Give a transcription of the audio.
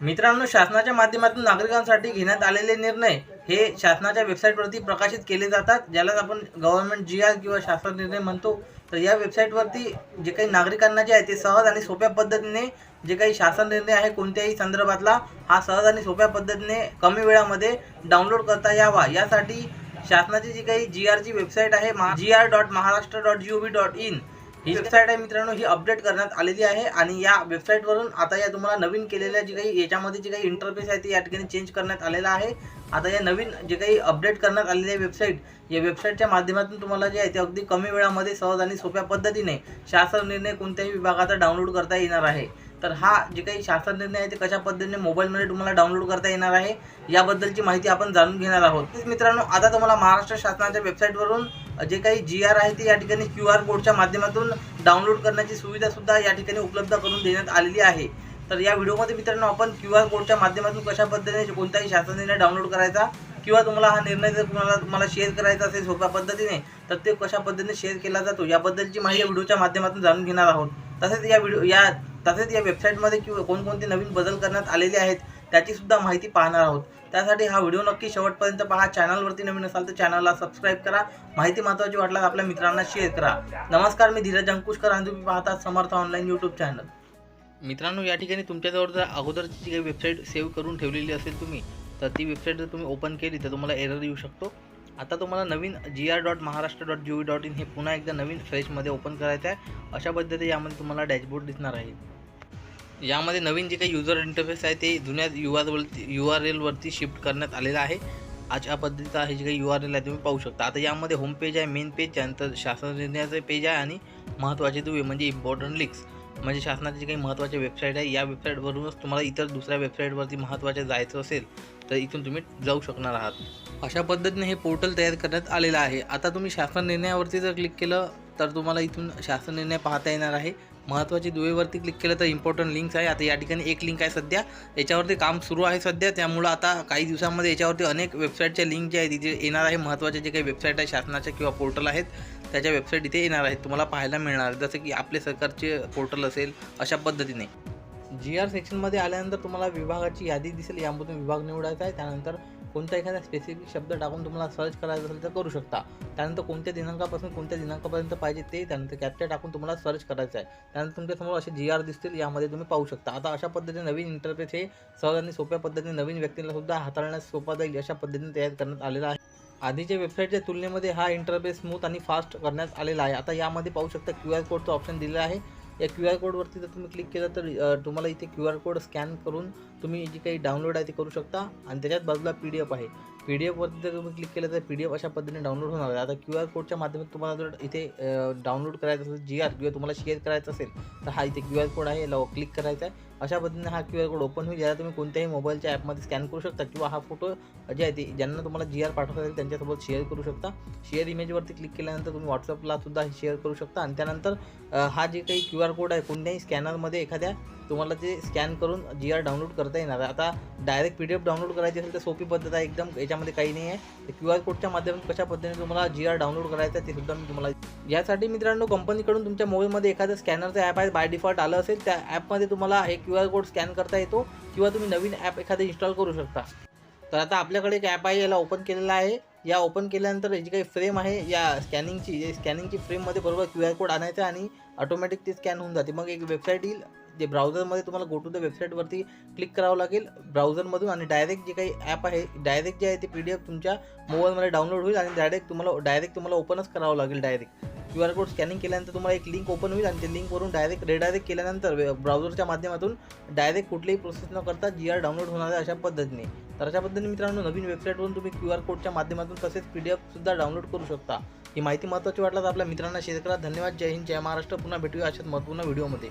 मित्रांनो शासनाच्या माध्यमातून नागरिकांसाठी घेण्यात आलेले निर्णय हे शासनाच्या वेबसाईटवरती प्रकाशित केले जातात. ज्यालाच आपण गव्हर्नमेंट जी आर किंवा शासन निर्णय म्हणतो. तर या वेबसाईटवरती जे काही नागरिकांना जे आहे ते सहज आणि सोप्या पद्धतीने जे काही शासन निर्णय आहे कोणत्याही संदर्भातला हा सहज आणि सोप्या पद्धतीने कमी वेळामध्ये डाउनलोड करता यावा. यासाठी शासनाची जी काही जी आरची वेबसाईट आहे G R dot Maharashtra dot G O V dot in he website आहे मित्रांनो ही अपडेट करण्यात आलेली आहे आणि या वेबसाईटवरून आता या तुम्हाला नवीन केलेल्या जी काही याच्यामध्ये जे काही इंटरफेस आहे ते या ठिकाणी चेंज करण्यात आलेला आहे. आता या नवीन जे काही अपडेट करण्यात आलेली आहे वेबसाईट या वेबसाईटच्या माध्यमातून तुम्हाला जे आहे ते अगदी कमी वेळामध्ये सहज आणि सोप्या पद्धतीने शासन निर्णय कोणत्याही विभागाचा डाउनलोड करता येणार आहे. तर हा जे काही शासन निर्णय आहे ते कशा पद्धतीने मोबाईलमध्ये तुम्हाला डाउनलोड करता येणार आहे याबद्दलची माहिती आपण जाणून घेणार आहोत. मित्रांनो आता तुम्हाला महाराष्ट्र शासनाच्या वेबसाईटवरून जे काही जी आर आहे ते या ठिकाणी क्यू आर कोडच्या माध्यमातून डाउनलोड करण्याची सुविधासुद्धा या ठिकाणी उपलब्ध करून देण्यात आलेली आहे. तर या व्हिडिओमध्ये मित्रांनो आपण क्यू आर कोडच्या माध्यमातून कशा पद्धतीने कोणताही शासन निर्णय डाउनलोड करायचा किंवा तुम्हाला हा निर्णय जर तुम्हाला तुम्हाला शेअर करायचा असेल सोप्या पद्धतीने तर ते कशा पद्धतीने शेअर केला जातो याबद्दलची माहिती व्हिडिओच्या माध्यमातून जाणून घेणार आहोत. तसेच या व्हिडिओ या तसेच या वेबसाईटमध्ये किंवा कोणकोणते नवीन बदल करण्यात आलेले आहेत त्याची सुद्धा माहिती पाहणार आहोत. त्यासाठी हा व्हिडिओ नक्की शेवटपर्यंत पहा. चॅनलवरती नवीन असाल तर चॅनलला सबस्क्राईब करा. माहिती महत्त्वाची वाटल्यास आपल्या मित्रांना शेअर करा. नमस्कार मी धीरज अंकुशकर आणि तुम्ही पाहता समर्थ ऑनलाईन यूट्यूब चॅनल मित्रांनो या ठिकाणी तुमच्याजवळ जर अगोदरची जी काही वेबसाईट सेव्ह करून ठेवलेली असेल तुम्ही तर ती वेबसाईट जर तुम्ही ओपन केली तर तुम्हाला एरर येऊ शकतो. आता तुम्हाला नवीन G R dot Maharashtra dot G O dot in हे पुन्हा एकदा नवीन फ्रेशमध्ये ओपन करायचं आहे अशा पद्धतीने यामध्ये तुम्हाला डॅशबोर्ड दिसणार आहे. यामध्ये नवीन जे काही युजर इंटरफेस आहे ते जुन्या यू आर वरती यू आर एलवरती शिफ्ट करण्यात आलेलं आहे. अशा पद्धतीचा हे जे काही यू आर एल आहे तुम्ही पाहू शकता. आता यामध्ये होम पेज आहे मेन पेज त्यानंतर शासन निर्णयाचं पेज आहे आणि महत्त्वाचे दुवे म्हणजे इम्पॉर्टंट लिंक्स म्हणजे शासनाचे जे काही महत्त्वाचे वेबसाईट आहे या वेबसाईटवरूनच तुम्हाला इतर दुसऱ्या वेबसाईटवरती महत्त्वाचे जायचं असेल तर इथून तुम्ही जाऊ शकणार आहात. अशा पद्धतीने हे पोर्टल तयार करण्यात आलेलं आहे. आता तुम्ही शासन निर्णयावरती जर क्लिक केलं तर तुम्हाला इथून शासन निर्णय पाहता येणार आहे. महत्त्वाची दुवेवरती क्लिक केलं तर इम्पॉर्टंट लिंक्स आहे. आता या ठिकाणी एक लिंक आहे सध्या. याच्यावरती काम सुरू आहे सध्या. त्यामुळं आता काही दिवसांमध्ये याच्यावरती अनेक वेबसाईटच्या लिंक जे आहे तिथे येणार आहे. महत्त्वाचे जे काही वेबसाईट आहे शासनाच्या किंवा पोर्टल आहेत त्याच्या वेबसाईट इथे येणार आहेत. तुम्हाला पाहायला मिळणार. जसं की आपले सरकारचे पोर्टल असेल अशा पद्धतीने. जी आर सेक्शनमध्ये आल्यानंतर तुम्हाला विभागाची यादी दिसेल. यामधून विभाग निवडायचा आहे. त्यानंतर कोणता एखादा स्पेसिफिक शब्द टाकून तुम्हाला सर्च करायचं असेल तर करू शकता. त्यानंतर कोणत्या दिनांकापासून कोणत्या दिनांकापर्यंत पाहिजे ते त्यानंतर कॅप्चर टाकून तुम्हाला सर्च करायचं आहे. त्यानंतर तुमच्यासमोर असे जी आर दिसतील यामध्ये तुम्ही पाहू शकता. आता अशा पद्धतीने नवीन इंटरफेस हे सहज आणि सोप्या पद्धतीने नवीन व्यक्तीला सुद्धा हाताळण्यास सोपा जाईल अशा पद्धतीने तयार करण्यात आलेला आहे. आधीच्या वेबसाईटच्या तुलनेमध्ये हा इंटरफेस स्मूथ आणि फास्ट करण्यात आलेला आहे. आता यामध्ये पाहू शकता क्यू आर कोडचं ऑप्शन दिलेलं आहे. या क्यू आर कोडवरती जर तुम्ही क्लिक केलं तर तुम्हाला इथे क्यू आर कोड स्कॅन करून तुम्ही जी काही डाउनलोड आहे ते करू शकता. आणि त्याच्यात बाजूला पी डी एफ आहे. पी डी एफवरती जर तुम्ही क्लिक केलं तर पी डी एफ अशा पद्धतीने डाउनलोड होणार आहे. आता क्यू आर कोडच्या माध्यमातून तुम्हाला जर इथे डाउनलोड करायचं असेल जी आर किंवा तुम्हाला शेअर करायचं असेल तर हा इथे क्यू आर कोड आहे. याला क्लिक करायचा आहे. अशा पद्धतीने हा क्यू आर कोड ओपन होईल. ज्याला तुम्ही कोणत्याही मोबाईलच्या ॲपमध्ये स्कॅन करू शकता किंवा हा फोटो जे आहे ते ज्यांना तुम्हाला जी आर पाठवता येईल त्यांच्यासोबत शेअर करू शकता. शेअर इमेजवरती क्लिक केल्यानंतर तुम्ही व्हॉट्सअपला सुद्धा शेअर करू शकता. आणि त्यानंतर हा जे काही क्यू आर कोड आहे कोणत्याही स्कॅनरमध्ये एखाद्या तुम्हाला ते स्कॅन करून जी आर डाउनलोड करता येणार आहे. आता direct P D F download करायची असेल तर सोपी पद्धत आहे. एकदम याच्यामध्ये काही नाही आहे. क्यू आर कोडच्या माध्यमातून कशा पद्धतीने तुम्हाला जी आर डाउनलोड करायचं आहे ते सुद्धा मी तुम्हाला यासाठी मित्रांनो कंपनीकडून तुमच्या मोबाईलमध्ये एखादं स्कॅनरचं ॲप आहे बाय डिफॉल्ट आलं असेल त्या ॲपमध्ये तुम्हाला हे क्यू आर कोड स्कॅन करता येतो किंवा तुम्ही नवीन ॲप एखादं इन्स्टॉल करू शकता. तर आता आपल्याकडे एक ॲप आहे याला ओपन केलेला आहे. या ओपन केल्यानंतर जी काही फ्रेम आहे या स्कॅनिंगची स्कॅनिंगची फ्रेममध्ये बरोबर क्यू आर कोड आणायचा आणि ऑटोमॅटिक ते स्कॅन होऊन जाते. मग एक वेबसाईट येईल जे ब्राउझरमध्ये तुम्हाला गो टू द वेबसाईटवरती क्लिक करावं लागेल. ब्राउझरमधून आणि डायरेक्ट जे काही ॲप आहे डायरेक्ट जे आहे ते पी डी एफ तुमच्या मोबाईलमध्ये डाउनलोड होईल आणि डायरेक्ट तुम्हाला डायरेक्ट तुम्हाला ओपनच करावं लागेल direct Q R code scanning केल्यानंतर तुम्हाला एक लिंक ओपन होईल आणि ते लिंकवरून डायरेक्ट रिडायरेक्ट केल्यानंतर ब्राउझरच्या माध्यमातून डायरेक्ट कुठलीही प्रोसेस न करता जी आर डाउनलोड होणार आहे अशा पद्धतीने. तर अशा पद्धतीने मित्रांनो नवीन वेबसाईटवरून तुम्ही क्यू आर कोडच्या माध्यमातून तसेच पी डी एफसुद्धा डाउनलोड करू शकता. ही माहिती महत्त्वाची वाटल्यास आपल्या मित्रांना शेअर करा. धन्यवाद. जय हिंद. जय महाराष्ट्र. पुन्हा भेटूया अशाच महत्त्वपूर्ण व्हिडिओमध्ये